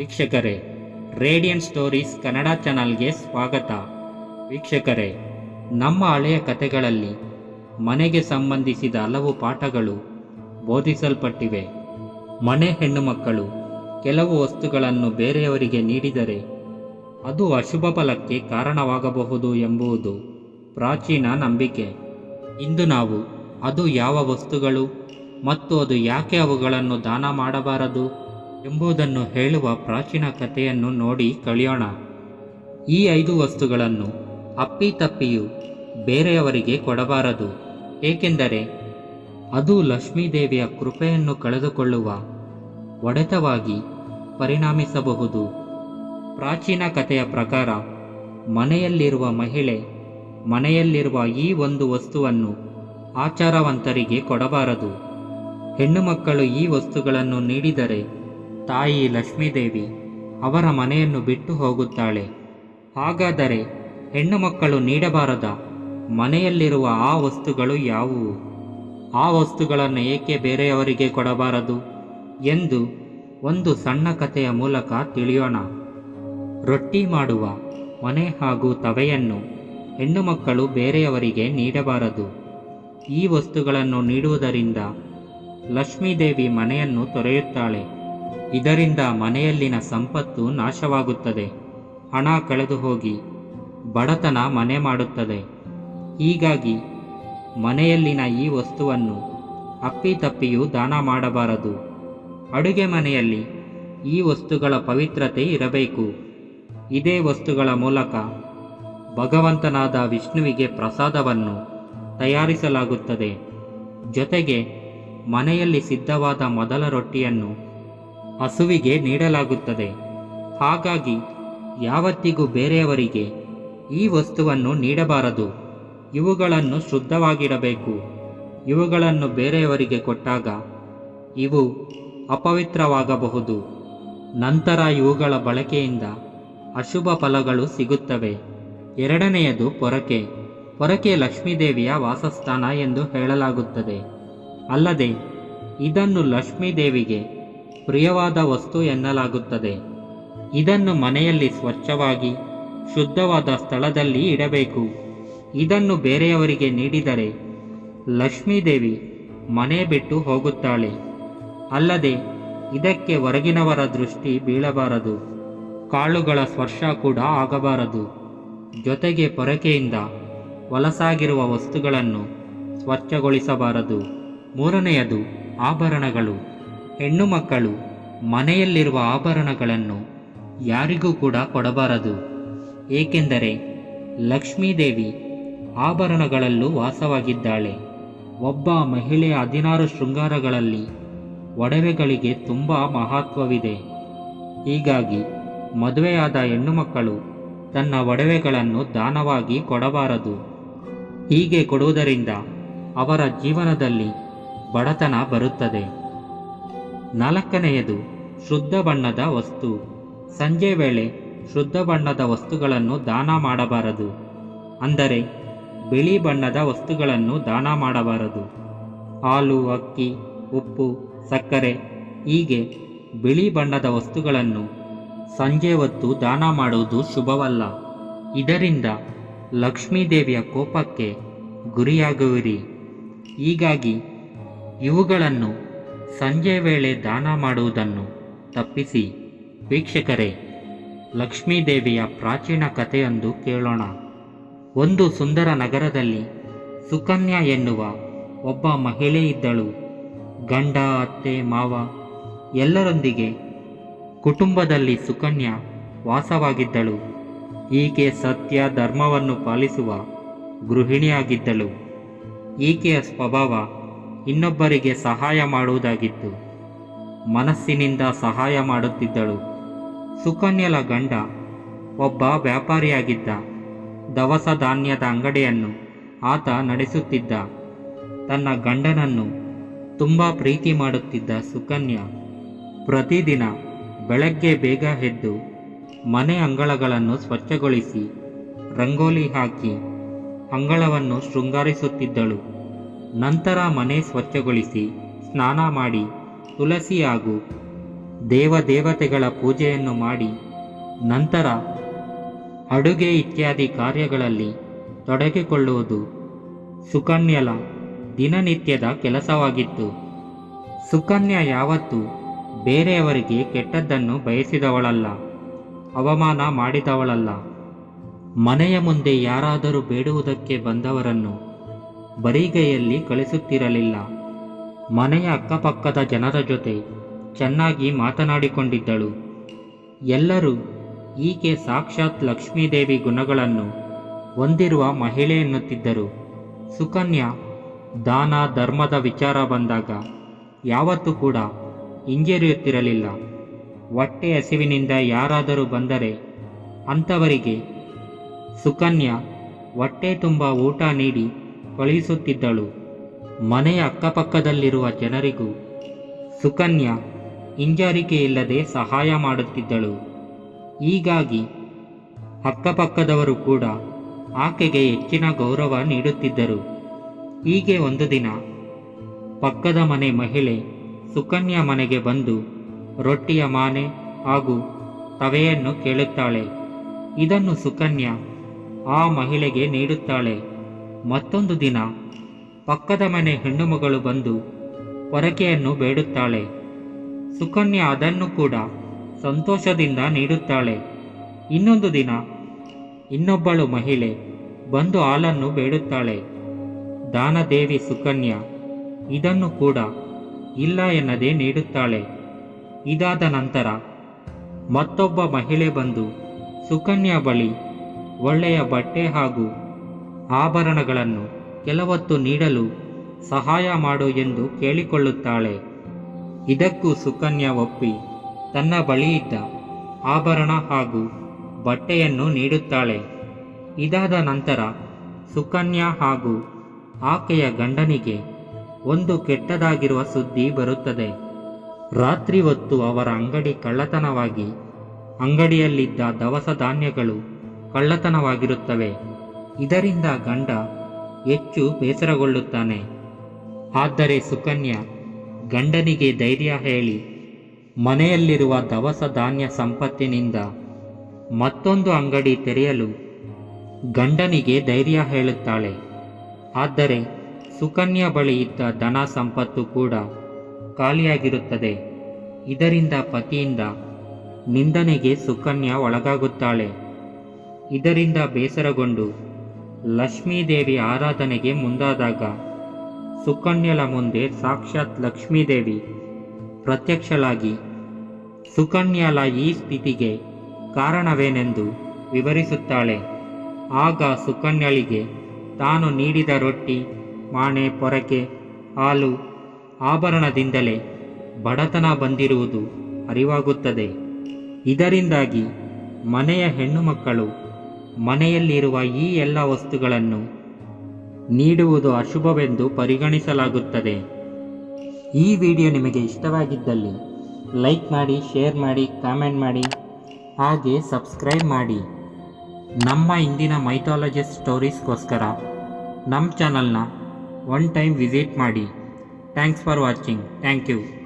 ವೀಕ್ಷಕರೇ, radian stories Kannada ಚಾನಲ್ಗೆ ಸ್ವಾಗತ. ವೀಕ್ಷಕರೇ, ನಮ್ಮ ಹಳೆಯ ಕಥೆಗಳಲ್ಲಿ ಮನೆಗೆ ಸಂಬಂಧಿಸಿದ ಹಲವು ಪಾಠಗಳು ಬೋಧಿಸಲ್ಪಟ್ಟಿವೆ. ಮನೆ ಹೆಣ್ಣು ಮಕ್ಕಳು ಕೆಲವು ವಸ್ತುಗಳನ್ನು ಬೇರೆಯವರಿಗೆ ನೀಡಿದರೆ ಅದು ಅಶುಭ ಫಲಕ್ಕೆ ಕಾರಣವಾಗಬಹುದು ಎಂಬುದು ಪ್ರಾಚೀನ ನಂಬಿಕೆ. ಇಂದು ನಾವು ಅದು ಯಾವ ವಸ್ತುಗಳು ಮತ್ತು ಅದು ಯಾಕೆ ಅವುಗಳನ್ನು ದಾನ ಮಾಡಬಾರದು? ಎಂಬುದನ್ನು ಹೇಳುವ ಪ್ರಾಚೀನ ಕಥೆಯನ್ನು ನೋಡಿ ಕಳಿಯೋಣ ಈ ಐದು ವಸ್ತುಗಳನ್ನು ಅಪ್ಪಿತಪ್ಪಿಯು ಬೇರೆಯವರಿಗೆ ಕೊಡಬಾರದು. ಏಕೆಂದರೆ ಅದು ಲಕ್ಷ್ಮೀದೇವಿಯ ಕೃಪೆಯನ್ನು ಕಳೆದುಕೊಳ್ಳುವ ಒಡೆತವಾಗಿ ಪರಿಣಾಮಿಸಬಹುದು. ಪ್ರಾಚೀನ ಕಥೆಯ ಪ್ರಕಾರ ಮನೆಯಲ್ಲಿರುವ ಮಹಿಳೆ ಮನೆಯಲ್ಲಿರುವ ಈ ಒಂದು ವಸ್ತುವನ್ನು ಆಚಾರವಂತರಿಗೆ ಕೊಡಬಾರದು. ಹೆಣ್ಣು ಮಕ್ಕಳು ಈ ವಸ್ತುಗಳನ್ನು ನೀಡಿದರೆ ತಾಯಿ ಲಕ್ಷ್ಮೀದೇವಿ ಅವರ ಮನೆಯನ್ನು ಬಿಟ್ಟು ಹೋಗುತ್ತಾಳೆ. ಹಾಗಾದರೆ ಹೆಣ್ಣು ಮಕ್ಕಳು ನೀಡಬಾರದ ಮನೆಯಲ್ಲಿರುವ ಆ ವಸ್ತುಗಳು ಯಾವುವು? ಆ ವಸ್ತುಗಳನ್ನು ಏಕೆ ಬೇರೆಯವರಿಗೆ ಕೊಡಬಾರದು ಎಂದು ಒಂದು ಸಣ್ಣ ಕಥೆಯ ಮೂಲಕ ತಿಳಿಯೋಣ. ರೊಟ್ಟಿ ಮಾಡುವ ಮನೆ ಹಾಗೂ ತವೆಯನ್ನು ಹೆಣ್ಣು ಮಕ್ಕಳು ಬೇರೆಯವರಿಗೆ ನೀಡಬಾರದು. ಈ ವಸ್ತುಗಳನ್ನು ನೀಡುವುದರಿಂದ ಲಕ್ಷ್ಮೀದೇವಿ ಮನೆಯನ್ನು ತೊರೆಯುತ್ತಾಳೆ. ಇದರಿಂದ ಮನೆಯಲ್ಲಿನ ಸಂಪತ್ತು ನಾಶವಾಗುತ್ತದೆ. ಹಣ ಕಳೆದು ಹೋಗಿ ಬಡತನ ಮನೆ ಮಾಡುತ್ತದೆ. ಹೀಗಾಗಿ ಮನೆಯಲ್ಲಿನ ಈ ವಸ್ತುವನ್ನು ಅಪ್ಪಿತಪ್ಪಿಯೂ ದಾನ ಮಾಡಬಾರದು. ಅಡುಗೆ ಮನೆಯಲ್ಲಿ ಈ ವಸ್ತುಗಳ ಪವಿತ್ರತೆ ಇರಬೇಕು. ಇದೇ ವಸ್ತುಗಳ ಮೂಲಕ ಭಗವಂತನಾದ ವಿಷ್ಣುವಿಗೆ ಪ್ರಸಾದವನ್ನು ತಯಾರಿಸಲಾಗುತ್ತದೆ. ಜೊತೆಗೆ ಮನೆಯಲ್ಲಿ ಸಿದ್ಧವಾದ ಮೊದಲ ರೊಟ್ಟಿಯನ್ನು ಹಸುವಿಗೆ ನೀಡಲಾಗುತ್ತದೆ. ಹಾಗಾಗಿ ಯಾವತ್ತಿಗೂ ಬೇರೆಯವರಿಗೆ ಈ ವಸ್ತುವನ್ನು ನೀಡಬಾರದು. ಇವುಗಳನ್ನು ಶುದ್ಧವಾಗಿಡಬೇಕು. ಇವುಗಳನ್ನು ಬೇರೆಯವರಿಗೆ ಕೊಟ್ಟಾಗ ಇವು ಅಪವಿತ್ರವಾಗಬಹುದು. ನಂತರ ಇವುಗಳ ಬಳಕೆಯಿಂದ ಅಶುಭ ಫಲಗಳು ಸಿಗುತ್ತವೆ. ಎರಡನೆಯದು ಪೊರಕೆ. ಪೊರಕೆ ಲಕ್ಷ್ಮೀದೇವಿಯ ವಾಸಸ್ಥಾನ ಎಂದು ಹೇಳಲಾಗುತ್ತದೆ. ಅಲ್ಲದೆ ಇದನ್ನು ಲಕ್ಷ್ಮೀದೇವಿಗೆ ಪ್ರಿಯವಾದ ವಸ್ತು ಎನ್ನಲಾಗುತ್ತದೆ. ಇದನ್ನು ಮನೆಯಲ್ಲಿ ಸ್ವಚ್ಛವಾಗಿ, ಶುದ್ಧವಾದ ಸ್ಥಳದಲ್ಲಿ ಇಡಬೇಕು. ಇದನ್ನು ಬೇರೆಯವರಿಗೆ ನೀಡಿದರೆ ಲಕ್ಷ್ಮೀದೇವಿ ಮನೆ ಬಿಟ್ಟು ಹೋಗುತ್ತಾಳೆ. ಅಲ್ಲದೆ, ಇದಕ್ಕೆ ಹೊರಗಿನವರ ದೃಷ್ಟಿ ಬೀಳಬಾರದು. ಕಾಳುಗಳ ಸ್ಪರ್ಶ ಕೂಡ ಆಗಬಾರದು. ಜೊತೆಗೆ ಪೊರಕೆಯಿಂದ ವಲಸಾಗಿರುವ ವಸ್ತುಗಳನ್ನು ಸ್ವಚ್ಛಗೊಳಿಸಬಾರದು. ಮೂರನೆಯದು, ಆಭರಣಗಳು. ಹೆಣ್ಣು ಮಕ್ಕಳು ಮನೆಯಲ್ಲಿರುವ ಆಭರಣಗಳನ್ನು ಯಾರಿಗೂ ಕೂಡ ಕೊಡಬಾರದು. ಏಕೆಂದರೆ ಲಕ್ಷ್ಮೀದೇವಿ ಆಭರಣಗಳಲ್ಲೂ ವಾಸವಾಗಿದ್ದಾಳೆ. ಒಬ್ಬ ಮಹಿಳೆ ಹದಿನಾರು ಶೃಂಗಾರಗಳಲ್ಲಿ ಒಡವೆಗಳಿಗೆ ತುಂಬ ಮಹತ್ವವಿದೆ. ಹೀಗಾಗಿ ಮದುವೆಯಾದ ಹೆಣ್ಣು ಮಕ್ಕಳು ತನ್ನ ಒಡವೆಗಳನ್ನು ದಾನವಾಗಿ ಕೊಡಬಾರದು. ಹೀಗೆ ಕೊಡುವುದರಿಂದ ಅವರ ಜೀವನದಲ್ಲಿ ಬಡತನ ಬರುತ್ತದೆ. ನಾಲ್ಕನೆಯದು ಶುದ್ಧ ಬಣ್ಣದ ವಸ್ತು. ಸಂಜೆ ವೇಳೆ ಶುದ್ಧ ಬಣ್ಣದ ವಸ್ತುಗಳನ್ನು ದಾನ ಮಾಡಬಾರದು. ಅಂದರೆ ಬಿಳಿ ಬಣ್ಣದ ವಸ್ತುಗಳನ್ನು ದಾನ ಮಾಡಬಾರದು. ಹಾಲು, ಅಕ್ಕಿ, ಉಪ್ಪು, ಸಕ್ಕರೆ ಹೀಗೆ ಬಿಳಿ ಬಣ್ಣದ ವಸ್ತುಗಳನ್ನು ಸಂಜೆ ಹೊತ್ತು ದಾನ ಮಾಡುವುದು ಶುಭವಲ್ಲ. ಇದರಿಂದ ಲಕ್ಷ್ಮೀದೇವಿಯ ಕೋಪಕ್ಕೆ ಗುರಿಯಾಗುವಿರಿ. ಹೀಗಾಗಿ ಇವುಗಳನ್ನು ಸಂಜೆ ವೇಳೆ ದಾನ ಮಾಡುವುದನ್ನು ತಪ್ಪಿಸಿ. ವೀಕ್ಷಕರೇ, ಲಕ್ಷ್ಮೀದೇವಿಯ ಪ್ರಾಚೀನ ಕಥೆಯೊಂದು ಕೇಳೋಣ. ಒಂದು ಸುಂದರ ನಗರದಲ್ಲಿ ಸುಕನ್ಯಾ ಎನ್ನುವ ಒಬ್ಬ ಮಹಿಳೆ ಇದ್ದಳು. ಗಂಡ, ಅತ್ತೆ, ಮಾವ ಎಲ್ಲರೊಂದಿಗೆ ಕುಟುಂಬದಲ್ಲಿ ಸುಕನ್ಯಾ ವಾಸವಾಗಿದ್ದಳು. ಈಕೆ ಸತ್ಯ ಧರ್ಮವನ್ನು ಪಾಲಿಸುವ ಗೃಹಿಣಿಯಾಗಿದ್ದಳು. ಈಕೆಯ ಸ್ವಭಾವ ಇನ್ನೊಬ್ಬರಿಗೆ ಸಹಾಯ ಮಾಡುವುದಾಗಿತ್ತು. ಮನಸ್ಸಿನಿಂದ ಸಹಾಯ ಮಾಡುತ್ತಿದ್ದಳು. ಸುಕನ್ಯಲ ಗಂಡ, ಒಬ್ಬ ವ್ಯಾಪಾರಿಯಾಗಿದ್ದ. ದವಸ ಧಾನ್ಯದ ಅಂಗಡಿಯನ್ನು ಆತ ನಡೆಸುತ್ತಿದ್ದ. ತನ್ನ ಗಂಡನನ್ನು ತುಂಬ ಪ್ರೀತಿ ಮಾಡುತ್ತಿದ್ದ ಸುಕನ್ಯಾ ಪ್ರತಿದಿನ ಬೆಳಗ್ಗೆ ಬೇಗ ಎದ್ದು ಮನೆ ಅಂಗಳಗಳನ್ನು ಸ್ವಚ್ಛಗೊಳಿಸಿ ರಂಗೋಲಿ ಹಾಕಿ ಅಂಗಳವನ್ನು ಶೃಂಗಾರಿಸುತ್ತಿದ್ದಳು. ನಂತರ ಮನೆ ಸ್ವಚ್ಛಗೊಳಿಸಿ ಸ್ನಾನ ಮಾಡಿ ತುಳಸಿ ಹಾಗೂ ದೇವದೇವತೆಗಳ ಪೂಜೆಯನ್ನು ಮಾಡಿ ನಂತರ ಅಡುಗೆ ಇತ್ಯಾದಿ ಕಾರ್ಯಗಳಲ್ಲಿ ತೊಡಗಿಕೊಳ್ಳುವುದು ಸುಕನ್ಯಲ ದಿನನಿತ್ಯದ ಕೆಲಸವಾಗಿತ್ತು. ಸುಕನ್ಯ ಯಾವತ್ತೂ ಬೇರೆಯವರಿಗೆ ಕೆಟ್ಟದ್ದನ್ನು ಬಯಸಿದವಳಲ್ಲ, ಅವಮಾನ ಮಾಡಿದವಳಲ್ಲ. ಮನೆಯ ಮುಂದೆ ಯಾರಾದರೂ ಬೇಡುವುದಕ್ಕೆ ಬಂದವರನ್ನು ಬರಿಗೈಯಲ್ಲಿ ಕಳಿಸುತ್ತಿರಲಿಲ್ಲ. ಮನೆಯ ಅಕ್ಕಪಕ್ಕದ ಜನರ ಜೊತೆ ಚೆನ್ನಾಗಿ ಮಾತನಾಡಿಕೊಂಡಿದ್ದಳು. ಎಲ್ಲರೂ ಈಕೆ ಸಾಕ್ಷಾತ್ ಲಕ್ಷ್ಮೀದೇವಿ ಗುಣಗಳನ್ನು ಹೊಂದಿರುವ ಮಹಿಳೆ ಎನ್ನುತ್ತಿದ್ದರು. ಸುಕನ್ಯಾ, ದಾನ, ಧರ್ಮದ ವಿಚಾರ ಬಂದಾಗ ಯಾವತ್ತೂ ಕೂಡ ಹಿಂಜರಿಯುತ್ತಿರಲಿಲ್ಲ. ಹೊಟ್ಟೆ ಹಸಿವಿನಿಂದ ಯಾರಾದರೂ ಬಂದರೆ ಅಂಥವರಿಗೆ ಸುಕನ್ಯಾ ಹೊಟ್ಟೆ ತುಂಬ ಊಟ ನೀಡಿ ಕಳುಹಿಸುತ್ತಿದ್ದಳು. ಮನೆಯ ಅಕ್ಕಪಕ್ಕದಲ್ಲಿರುವ ಜನರಿಗೂ ಸುಕನ್ಯಾ ಹಿಂಜಾರಿಕೆಯಿಲ್ಲದೆ ಸಹಾಯ ಮಾಡುತ್ತಿದ್ದಳು. ಹೀಗಾಗಿ ಅಕ್ಕಪಕ್ಕದವರು ಕೂಡ ಆಕೆಗೆ ಹೆಚ್ಚಿನ ಗೌರವ ನೀಡುತ್ತಿದ್ದರು. ಹೀಗೆ ಒಂದು ದಿನ ಪಕ್ಕದ ಮನೆ ಮಹಿಳೆ ಸುಕನ್ಯಾ ಮನೆಗೆ ಬಂದು ರೊಟ್ಟಿಯ ಮಾನೆ ಹಾಗೂ ತವೆಯನ್ನು ಕೇಳುತ್ತಾಳೆ. ಇದನ್ನು ಸುಕನ್ಯಾ ಆ ಮಹಿಳೆಗೆ ನೀಡುತ್ತಾಳೆ. ಮತ್ತೊಂದು ದಿನ ಪಕ್ಕದ ಮನೆ ಹೆಣ್ಣು ಮಗಳು ಬಂದು ಪೊರಕೆಯನ್ನು ಬೇಡುತ್ತಾಳೆ. ಸುಕನ್ಯಾ ಅದನ್ನು ಕೂಡ ಸಂತೋಷದಿಂದ ನೀಡುತ್ತಾಳೆ. ಇನ್ನೊಂದು ದಿನ ಇನ್ನೊಬ್ಬಳು ಮಹಿಳೆ ಬಂದು ಹಾಲನ್ನು ಬೇಡುತ್ತಾಳೆ. ದಾನದೇವಿ ಸುಕನ್ಯಾ ಇದನ್ನು ಕೂಡ ಇಲ್ಲ ಎನ್ನದೇ ನೀಡುತ್ತಾಳೆ. ಇದಾದ ನಂತರ ಮತ್ತೊಬ್ಬ ಮಹಿಳೆ ಬಂದು ಸುಕನ್ಯಾ ಬಳಿ ಒಳ್ಳೆಯ ಬಟ್ಟೆ ಹಾಗೂ ಆಭರಣಗಳನ್ನು ಕೆಲವೊತ್ತು ನೀಡಲು ಸಹಾಯ ಮಾಡು ಎಂದು ಕೇಳಿಕೊಳ್ಳುತ್ತಾಳೆ. ಇದಕ್ಕೂ ಸುಕನ್ಯಾ ಒಪ್ಪಿ ತನ್ನ ಬಳಿಯಿದ್ದ ಆಭರಣ ಹಾಗೂ ಬಟ್ಟೆಯನ್ನು ನೀಡುತ್ತಾಳೆ. ಇದಾದ ನಂತರ ಸುಕನ್ಯಾ ಹಾಗೂ ಆಕೆಯ ಗಂಡನಿಗೆ ಒಂದು ಕೆಟ್ಟದಾಗಿರುವ ಸುದ್ದಿ ಬರುತ್ತದೆ. ರಾತ್ರಿ ಹೊತ್ತು ಅವರ ಅಂಗಡಿ ಕಳ್ಳತನವಾಗಿ, ಅಂಗಡಿಯಲ್ಲಿದ್ದ ದವಸ ಧಾನ್ಯಗಳು ಕಳ್ಳತನವಾಗಿರುತ್ತವೆ. ಇದರಿಂದ ಗಂಡ ಹೆಚ್ಚು ಬೇಸರಗೊಳ್ಳುತ್ತಾನೆ. ಆದರೆ ಸುಕನ್ಯಾ ಗಂಡನಿಗೆ ಧೈರ್ಯ ಹೇಳಿ, ಮನೆಯಲ್ಲಿರುವ ದವಸ ಧಾನ್ಯ ಸಂಪತ್ತಿನಿಂದ ಮತ್ತೊಂದು ಅಂಗಡಿ ತೆರೆಯಲು ಗಂಡನಿಗೆ ಧೈರ್ಯ ಹೇಳುತ್ತಾಳೆ. ಆದರೆ ಸುಕನ್ಯಾ ಬಳಿ ಇದ್ದ ಧನ ಸಂಪತ್ತು ಕೂಡ ಖಾಲಿಯಾಗಿರುತ್ತದೆ. ಇದರಿಂದ ಪತಿಯಿಂದ ನಿಂದನೆಗೆ ಸುಕನ್ಯಾ ಒಳಗಾಗುತ್ತಾಳೆ. ಇದರಿಂದ ಬೇಸರಗೊಂಡು ಲಕ್ಷ್ಮೀದೇವಿ ಆರಾಧನೆಗೆ ಮುಂದಾದಾಗ ಸುಕನ್ಯಳ ಮುಂದೆ ಸಾಕ್ಷಾತ್ ಲಕ್ಷ್ಮೀದೇವಿ ಪ್ರತ್ಯಕ್ಷಳಾಗಿ, ಸುಕನ್ಯಳ ಈ ಸ್ಥಿತಿಗೆ ಕಾರಣವೇನೆಂದು ವಿವರಿಸುತ್ತಾಳೆ. ಆಗ ಸುಕನ್ಯಳಿಗೆ, ತಾನು ನೀಡಿದ ರೊಟ್ಟಿ, ಮಾಣೆ, ಪೊರಕೆ, ಹಾಲು, ಆಭರಣದಿಂದಲೇ ಬಡತನ ಬಂದಿರುವುದು ಅರಿವಾಗುತ್ತದೆ. ಇದರಿಂದಾಗಿ ಮನೆಯ ಹೆಣ್ಣು ಮಕ್ಕಳು ಮನೆಯಲ್ಲಿರುವ ಈ ಎಲ್ಲ ವಸ್ತುಗಳನ್ನು ನೀಡುವುದು ಅಶುಭವೆಂದು ಪರಿಗಣಿಸಲಾಗುತ್ತದೆ. ಈ ವಿಡಿಯೋ ನಿಮಗೆ ಇಷ್ಟವಾಗಿದ್ದಲ್ಲಿ ಲೈಕ್ ಮಾಡಿ, ಶೇರ್ ಮಾಡಿ, ಕಾಮೆಂಟ್ ಮಾಡಿ, ಹಾಗೆ ಸಬ್ಸ್ಕ್ರೈಬ್ ಮಾಡಿ. ನಮ್ಮ ಇಂದಿನ ಮೈಥಾಲಜಿಸ್ಟ್ ಸ್ಟೋರೀಸ್ಗೋಸ್ಕರ ನಮ್ಮ ಚಾನಲ್ನ ಒನ್ ಟೈಮ್ ವಿಸಿಟ್ ಮಾಡಿ. Thanks for watching. Thank you.